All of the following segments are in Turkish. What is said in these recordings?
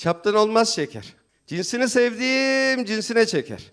Şaptan olmaz şeker. Cinsini sevdiğim cinsine çeker.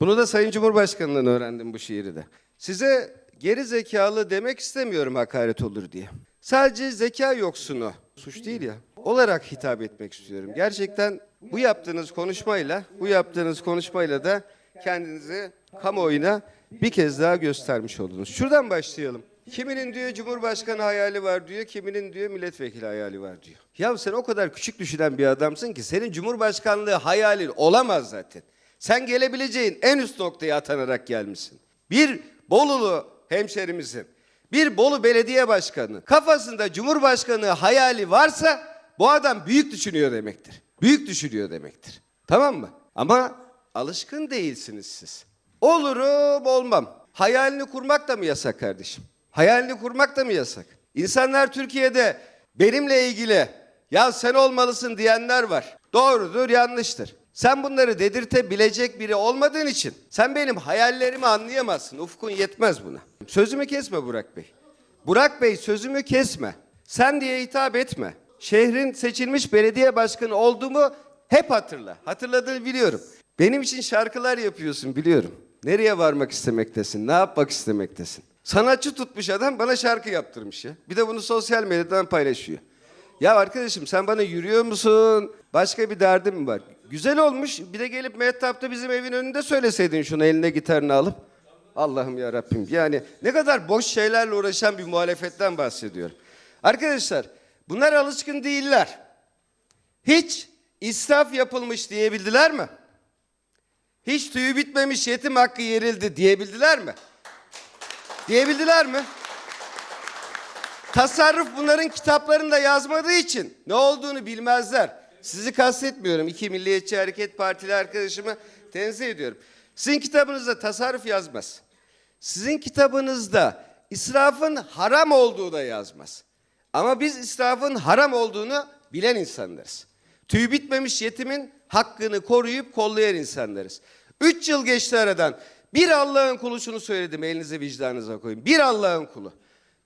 Bunu da Sayın Cumhurbaşkanı'ndan öğrendim bu şiiri de. Size geri zekalı demek istemiyorum hakaret olur diye. Sadece zeka yoksunu, suç değil ya, olarak hitap etmek istiyorum. Gerçekten bu yaptığınız konuşmayla, bu yaptığınız konuşmayla da kendinizi kamuoyuna bir kez daha göstermiş oldunuz. Şuradan başlayalım. Kiminin diyor Cumhurbaşkanı hayali var diyor, kiminin diyor milletvekili hayali var diyor. Ya sen o kadar küçük düşünen bir adamsın ki senin Cumhurbaşkanlığı hayalin olamaz zaten. Sen gelebileceğin en üst noktaya atanarak gelmişsin. Bir Bolulu hemşerimizin, bir Bolu Belediye Başkanı kafasında Cumhurbaşkanı hayali varsa bu adam büyük düşünüyor demektir. Büyük düşünüyor demektir. Tamam mı? Ama alışkın değilsiniz siz. Olurum olmam. Hayalini kurmak da mı yasak kardeşim? Hayalini kurmak da mı yasak? İnsanlar Türkiye'de benimle ilgili ya sen olmalısın diyenler var. Doğrudur, yanlıştır. Sen bunları dedirtebilecek biri olmadığın için sen benim hayallerimi anlayamazsın. Ufkun yetmez buna. Sözümü kesme Burak Bey. Burak Bey sözümü kesme. Sen diye hitap etme. Şehrin seçilmiş belediye başkanı olduğumu hep hatırla. Hatırladığını biliyorum. Benim için şarkılar yapıyorsun biliyorum. Nereye varmak istemektesin? Ne yapmak istemektesin? Sanatçı tutmuş adam bana şarkı yaptırmış ya. Bir de bunu sosyal medyadan paylaşıyor. Ya arkadaşım sen bana yürüyor musun? Başka bir derdin mi var? Güzel olmuş. Bir de gelip Mehtap'ta bizim evin önünde söyleseydin şunu eline gitarını alıp. Allah'ım ya Rabbim. Yani ne kadar boş şeylerle uğraşan bir muhalefetten bahsediyorum. Arkadaşlar bunlar alışkın değiller. Hiç israf yapılmış diyebildiler mi? Hiç tüyü bitmemiş yetim hakkı yerildi diyebildiler mi? Diyebildiler mi? Tasarruf bunların kitaplarında yazmadığı için ne olduğunu bilmezler. Sizi kastetmiyorum. İki Milliyetçi Hareket Partili arkadaşımı tenzih ediyorum. Sizin kitabınızda tasarruf yazmaz. Sizin kitabınızda israfın haram olduğu da yazmaz. Ama biz israfın haram olduğunu bilen insanlarız. Tüy bitmemiş yetimin hakkını koruyup kollayan insanlarız. Üç yıl geçti aradan. Bir Allah'ın kulu şunu söyledim elinize vicdanınıza koyun. Bir Allah'ın kulu.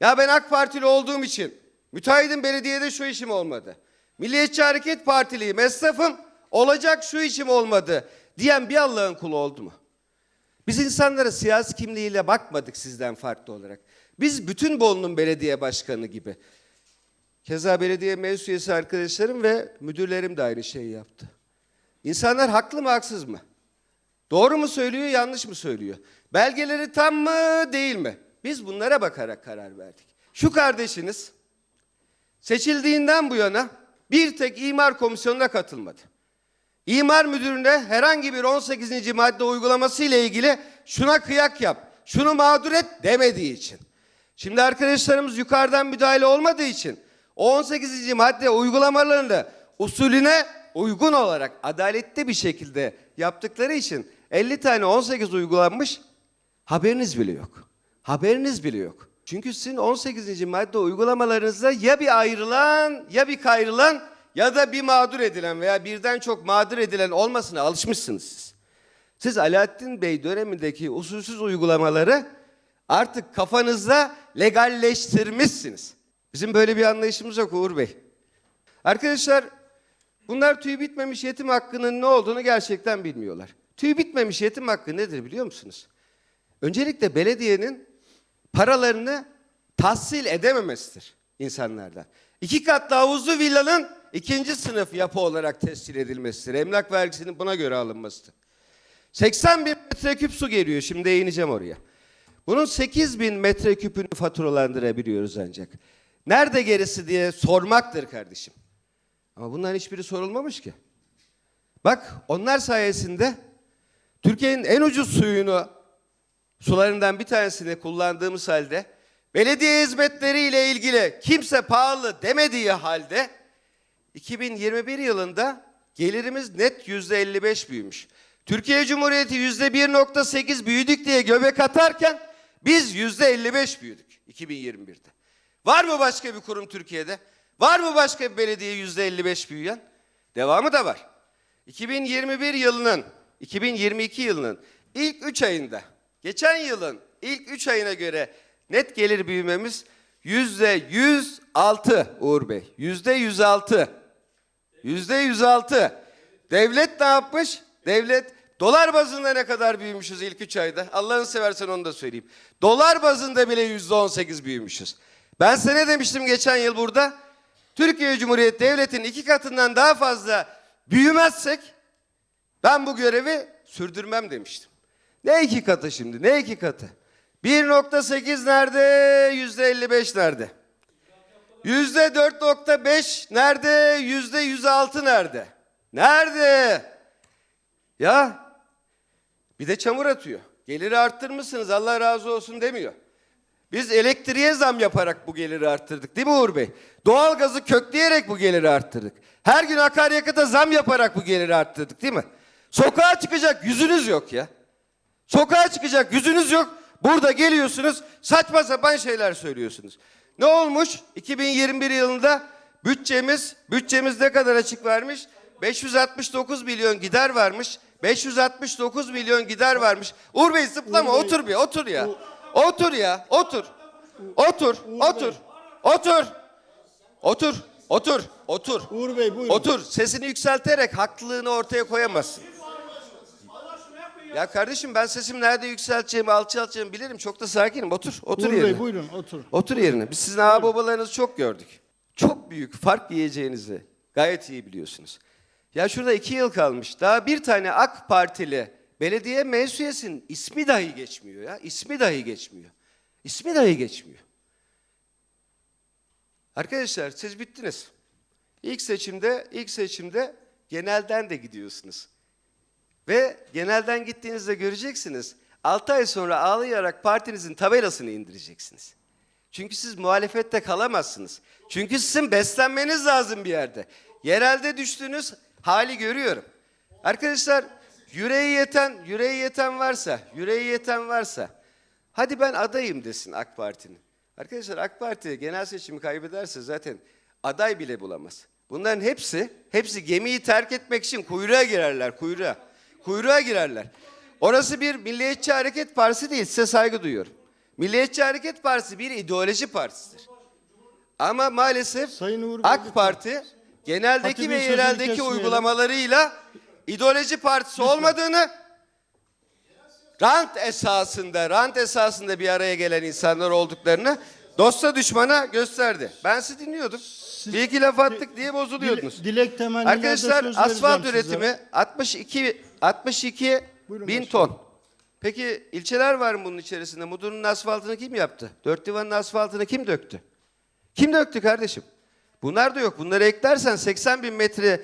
Ya ben AK Partili olduğum için müteahhidim belediyede şu işim olmadı. Milliyetçi Hareket Partiliyim esnafım olacak şu işim olmadı diyen bir Allah'ın kulu oldu mu? Biz insanlara siyasi kimliğiyle bakmadık sizden farklı olarak. Biz bütün Bolu'nun belediye başkanı gibi. Keza belediye meclis arkadaşlarım ve müdürlerim de aynı şeyi yaptı. İnsanlar haklı mı haksız mı? Doğru mu söylüyor yanlış mı söylüyor? Belgeleri tam mı değil mi? Biz bunlara bakarak karar verdik. Şu kardeşiniz seçildiğinden bu yana bir tek imar komisyonuna katılmadı. İmar müdürüne herhangi bir 18. madde uygulaması ile ilgili şuna kıyak yap, şunu mağdur et demediği için. Şimdi arkadaşlarımız yukarıdan müdahale olmadığı için o 18. madde uygulamalarını usulüne uygun olarak adaletli bir şekilde yaptıkları için 50 tane 18 uygulanmış haberiniz bile yok. Haberiniz bile yok. Çünkü sizin 18. madde uygulamalarınızda ya bir ayrılan ya bir kayrılan ya da bir mağdur edilen veya birden çok mağdur edilen olmasına alışmışsınız siz. Siz Alaaddin Bey dönemindeki usulsüz uygulamaları artık kafanızda legalleştirmişsiniz. Bizim böyle bir anlayışımız yok Uğur Bey. Arkadaşlar bunlar tüy bitmemiş yetim hakkının ne olduğunu gerçekten bilmiyorlar. Tüy bitmemiş yetim hakkı nedir biliyor musunuz? Öncelikle belediyenin paralarını tahsil edememesidir insanlardan. İki katlı havuzlu villanın ikinci sınıf yapı olarak tescil edilmesidir. Emlak vergisinin buna göre alınmasıdır. 80 bin metreküp su geliyor. Şimdi değineceğim oraya. Bunun 8 bin metreküpünü faturalandırabiliyoruz ancak. Nerede gerisi diye sormaktır kardeşim. Ama bunların hiçbiri sorulmamış ki. Bak onlar sayesinde Türkiye'nin en ucuz suyunu sularından bir tanesini kullandığımız halde belediye hizmetleri ile ilgili kimse pahalı demediği halde 2021 yılında gelirimiz net yüzde 55 büyümüş. Türkiye Cumhuriyeti yüzde 1.8 büyüdük diye göbek atarken biz yüzde 55 büyüdük 2021'de. Var mı başka bir kurum Türkiye'de? Var mı başka bir belediye yüzde 55 büyüyen? Devamı da var. 2021 yılının, 2022 yılının ilk 3 ayında, geçen yılın ilk 3 ayına göre net gelir büyümemiz yüzde 106 Uğur Bey. Yüzde 106. Yüzde 106. Devlet ne yapmış? Devlet dolar bazında ne kadar büyümüşüz ilk üç ayda? Allah'ını seversen onu da söyleyeyim. Dolar bazında bile yüzde 18 büyümüşüz. Ben size ne demiştim geçen yıl burada? Türkiye Cumhuriyeti Devleti'nin iki katından daha fazla büyümezsek ben bu görevi sürdürmem demiştim. Ne iki katı şimdi? Ne iki katı? 1.8 nerede? Yüzde 55 nerede? Yüzde 4.5 nerede? Yüzde 106 nerede? Nerede? Ya bir de çamur atıyor. Geliri arttırmışsınız Allah razı olsun demiyor. Biz elektriğe zam yaparak bu geliri arttırdık değil mi Uğur Bey? Doğalgazı kökleyerek bu geliri arttırdık. Her gün akaryakıta zam yaparak bu geliri arttırdık değil mi? Sokağa çıkacak yüzünüz yok ya. Sokağa çıkacak yüzünüz yok. Burada geliyorsunuz saçma sapan şeyler söylüyorsunuz. Ne olmuş? 2021 yılında bütçemiz, bütçemiz ne kadar açık vermiş? 569 milyon gider varmış. 569 milyon gider varmış. Uğur Bey zıplama Uğur Bey, otur bir otur ya. Otur ya otur. Otur otur. Otur. Otur. Otur. Otur. Uğur Bey buyurun. Otur. Sesini yükselterek haklılığını ortaya koyamazsın. Ya kardeşim ben sesimi nerede yükselteceğimi, alçaltacağımı bilirim. Çok da sakinim. Otur. Otur Uğur yerine. Bey buyurun otur. Otur yerine. Biz sizin ağababalarınızı çok gördük. Çok büyük fark yiyeceğinizi gayet iyi biliyorsunuz. Ya şurada iki yıl kalmış. Daha bir tane AK Partili belediye meclisinin ismi dahi geçmiyor ya. İsmi dahi geçmiyor. İsmi dahi geçmiyor. Arkadaşlar siz bittiniz. İlk seçimde, ilk seçimde genelden de gidiyorsunuz. Ve genelden gittiğinizde göreceksiniz. 6 ay sonra ağlayarak partinizin tabelasını indireceksiniz. Çünkü siz muhalefette kalamazsınız. Çünkü sizin beslenmeniz lazım bir yerde. Yerelde düştüğünüz hali görüyorum. Arkadaşlar yüreği yeten, yüreği yeten varsa, yüreği yeten varsa hadi ben adayım desin AK Parti'nin. Arkadaşlar AK Parti genel seçimi kaybederse zaten aday bile bulamaz. Bunların hepsi, hepsi gemiyi terk etmek için kuyruğa girerler, kuyruğa. Kuyruğa girerler. Orası bir Milliyetçi Hareket Partisi değil, size saygı duyuyorum. Milliyetçi Hareket Partisi bir ideoloji partisidir. Ama maalesef Sayın Uğur AK. Parti geneldeki ve yereldeki uygulamalarıyla ideoloji partisi olmadığını rant esasında, rant esasında bir araya gelen insanlar olduklarını dosta düşmana gösterdi. Ben sizi dinliyordum. bir iki laf attık diye bozuluyordunuz. Dile- dilek temennilerde Arkadaşlar asfalt üretimi sizlere. 62 62 Buyurun bin başkanım. ton. Peki ilçeler var mı bunun içerisinde? Mudurnu'nun asfaltını kim yaptı? Dört divanın asfaltını kim döktü? Kim döktü kardeşim? Bunlar da yok. Bunları eklersen 80 bin metre,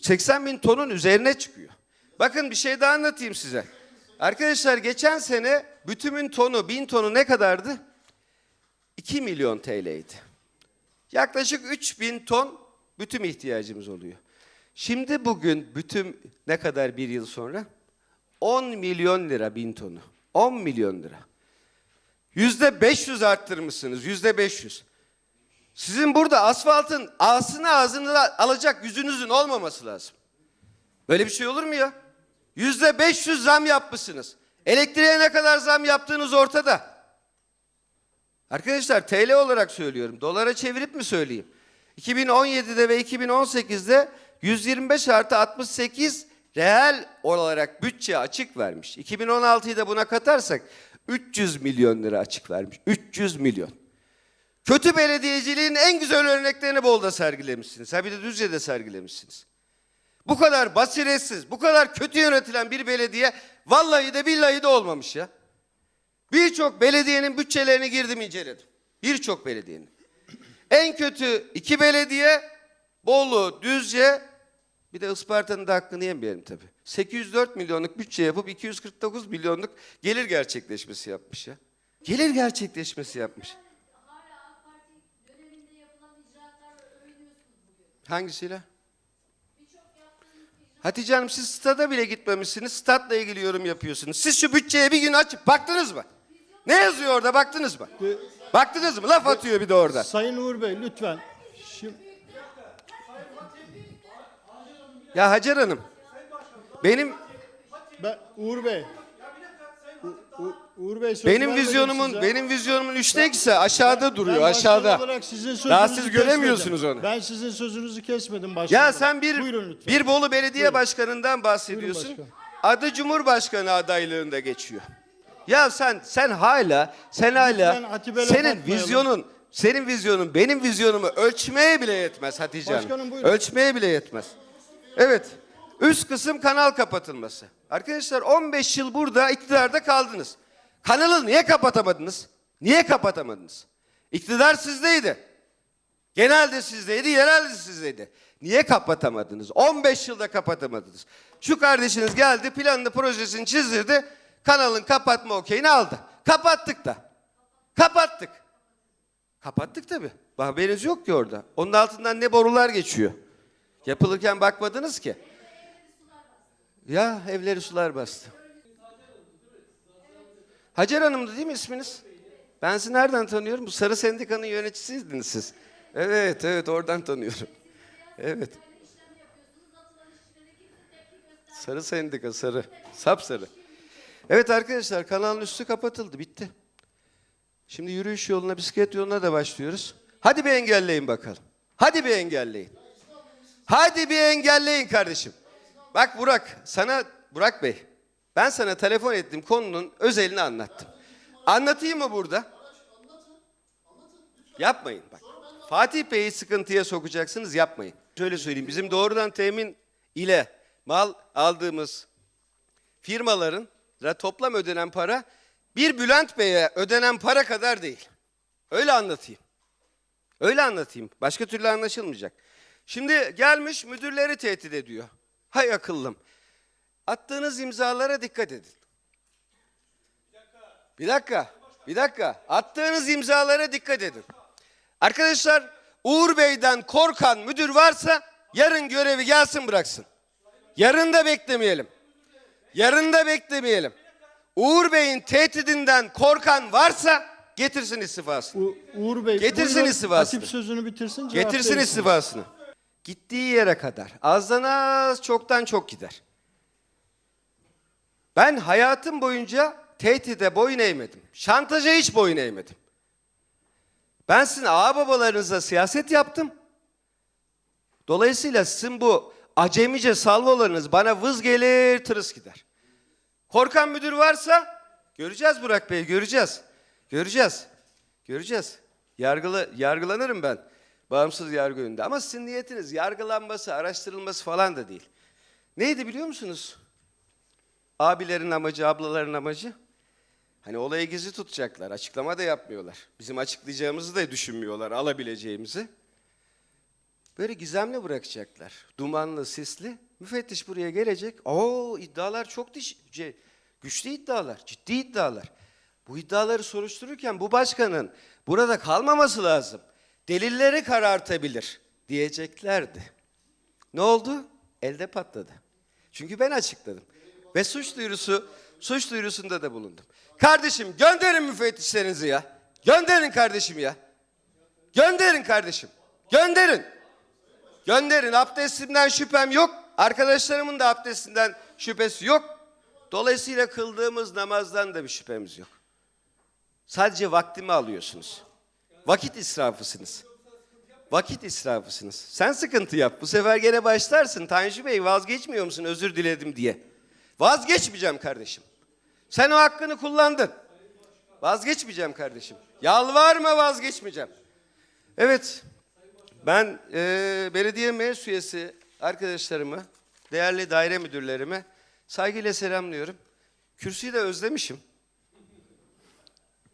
80 bin tonun üzerine çıkıyor. Bakın bir şey daha anlatayım size. Arkadaşlar geçen sene bütümün tonu, bin tonu ne kadardı? 2 milyon TL'ydi. Yaklaşık 3 bin ton bütün ihtiyacımız oluyor. Şimdi bugün bütün ne kadar bir yıl sonra? 10 milyon lira bin tonu. 10 milyon lira. Yüzde 500 arttırmışsınız. Yüzde 500. Sizin burada asfaltın ağzını ağzını alacak yüzünüzün olmaması lazım. Böyle bir şey olur mu ya? Yüzde 500 zam yapmışsınız. Elektriğe ne kadar zam yaptığınız ortada. Arkadaşlar TL olarak söylüyorum. Dolara çevirip mi söyleyeyim? 2017'de ve 2018'de 125 artı 68 reel olarak bütçe açık vermiş. 2016'yı da buna katarsak 300 milyon lira açık vermiş. 300 milyon. Kötü belediyeciliğin en güzel örneklerini Bolu'da sergilemişsiniz. Ha bir de Düzce'de sergilemişsiniz. Bu kadar basiretsiz, bu kadar kötü yönetilen bir belediye vallahi de billahi de olmamış ya. Birçok belediyenin bütçelerini girdim inceledim. Birçok belediyenin. En kötü iki belediye Bolu, Düzce bir de Isparta'nın da hakkını yemeyelim tabii. 804 milyonluk bütçe yapıp 249 milyonluk gelir gerçekleşmesi yapmış ya. Gelir gerçekleşmesi yapmış. Hala AK Parti döneminde yapılan icraatlarla övünüyorsunuz bugün. Hangisiyle? Birçok yaptığınız icraat Hatice Hanım siz stada bile gitmemişsiniz. Statla ilgili yorum yapıyorsunuz. Siz şu bütçeye bir gün açıp baktınız mı? Ne yazıyor orada baktınız mı? Baktınız mı? Laf atıyor bir de orada. Sayın Uğur Bey lütfen. Şimdi, Ya Hacer Hanım. Benim ben, Uğur Bey. U- Uğur Bey söz Benim vermedim vizyonumun size. benim vizyonumun üçte ikisi aşağıda duruyor başkan aşağıda. olarak sizin Daha sözünüzü siz göremiyorsunuz kesmedim. onu. Ben sizin sözünüzü kesmedim başkan. Ya sen bir Buyurun lütfen. bir Bolu Belediye Başkanı'ndan bahsediyorsun. Buyurun Adı Cumhurbaşkanı adaylığında geçiyor. Ya sen sen hala sen hala senin bakmayalım. vizyonun senin vizyonun benim vizyonumu ölçmeye bile yetmez Hatice Hanım. Başkanım, buyurun. Ölçmeye bile yetmez. Evet. Üst kısım kanal kapatılması. Arkadaşlar 15 yıl burada iktidarda kaldınız. Kanalı niye kapatamadınız? Niye kapatamadınız? İktidar sizdeydi. Genelde sizdeydi, yerel de sizdeydi. Niye kapatamadınız? 15 yılda kapatamadınız. Şu kardeşiniz geldi, planını, projesini çizdirdi. Kanalın kapatma okeyini aldı. Kapattık da. Kapattık. Kapattık tabii. Haberiniz yok ki orada. Onun altından ne borular geçiyor. Yapılırken bakmadınız ki. Ya evleri sular bastı. Hacer Hanım'dı değil mi isminiz? Ben sizi nereden tanıyorum? Bu Sarı Sendika'nın yöneticisiydiniz siz. Evet, evet oradan tanıyorum. Evet. Sarı Sendika, sarı. Sapsarı. Evet arkadaşlar kanalın üstü kapatıldı, bitti. Şimdi yürüyüş yoluna, bisiklet yoluna da başlıyoruz. Hadi bir engelleyin bakalım. Hadi bir engelleyin. Hadi bir engelleyin kardeşim. Bak Burak, sana Burak Bey, ben sana telefon ettim konunun özelini anlattım. Anlatayım mı burada? Yapmayın bak. Fatih Bey'i sıkıntıya sokacaksınız yapmayın. Şöyle söyleyeyim bizim doğrudan temin ile mal aldığımız firmaların toplam ödenen para bir Bülent Bey'e ödenen para kadar değil. Öyle anlatayım. Öyle anlatayım. Başka türlü anlaşılmayacak. Şimdi gelmiş müdürleri tehdit ediyor. Hay akıllım. Attığınız imzalara dikkat edin. Bir dakika. Bir dakika. Attığınız imzalara dikkat edin. Arkadaşlar Uğur Bey'den korkan müdür varsa yarın görevi gelsin bıraksın. Yarın da beklemeyelim. Yarın da beklemeyelim. Uğur Bey'in tehdidinden korkan varsa getirsin istifasını. U- Uğur Bey Getirsin istifasını. Hatip sözünü bitirsin. Getirsin istifasını. Gittiği yere kadar. Azdan az, çoktan çok gider. Ben hayatım boyunca tehdide boyun eğmedim. Şantaja hiç boyun eğmedim. Ben sizin ağababalarınıza siyaset yaptım. Dolayısıyla sizin bu acemice salvolarınız bana vız gelir, tırıs gider. Korkan müdür varsa göreceğiz Burak Bey, göreceğiz. Göreceğiz. Göreceğiz. Yargılı, yargılanırım ben. Bağımsız yargı önünde. Ama sizin niyetiniz yargılanması, araştırılması falan da değil. Neydi biliyor musunuz? Abilerin amacı, ablaların amacı. Hani olayı gizli tutacaklar. Açıklama da yapmıyorlar. Bizim açıklayacağımızı da düşünmüyorlar, alabileceğimizi. Böyle gizemli bırakacaklar. Dumanlı, sisli. Müfettiş buraya gelecek. Oo iddialar çok diş, şey, güçlü iddialar, ciddi iddialar. Bu iddiaları soruştururken bu başkanın burada kalmaması lazım. Delilleri karartabilir diyeceklerdi. Ne oldu? Elde patladı. Çünkü ben açıkladım. Ve suç duyurusu, suç duyurusunda da bulundum. Kardeşim gönderin müfettişlerinizi ya. Gönderin kardeşim ya. Gönderin kardeşim. Gönderin. Gönderin. Abdestimden şüphem yok. Arkadaşlarımın da abdestinden şüphesi yok. Dolayısıyla kıldığımız namazdan da bir şüphemiz yok. Sadece vaktimi alıyorsunuz. Vakit israfısınız. Vakit israfısınız. Sen sıkıntı yap. Bu sefer gene başlarsın. Tanju Bey vazgeçmiyor musun özür diledim diye. Vazgeçmeyeceğim kardeşim. Sen o hakkını kullandın. Vazgeçmeyeceğim kardeşim. Yalvarma vazgeçmeyeceğim. Evet. Ben eee, belediye meclis üyesi arkadaşlarımı, değerli daire müdürlerimi saygıyla selamlıyorum. Kürsüyü de özlemişim.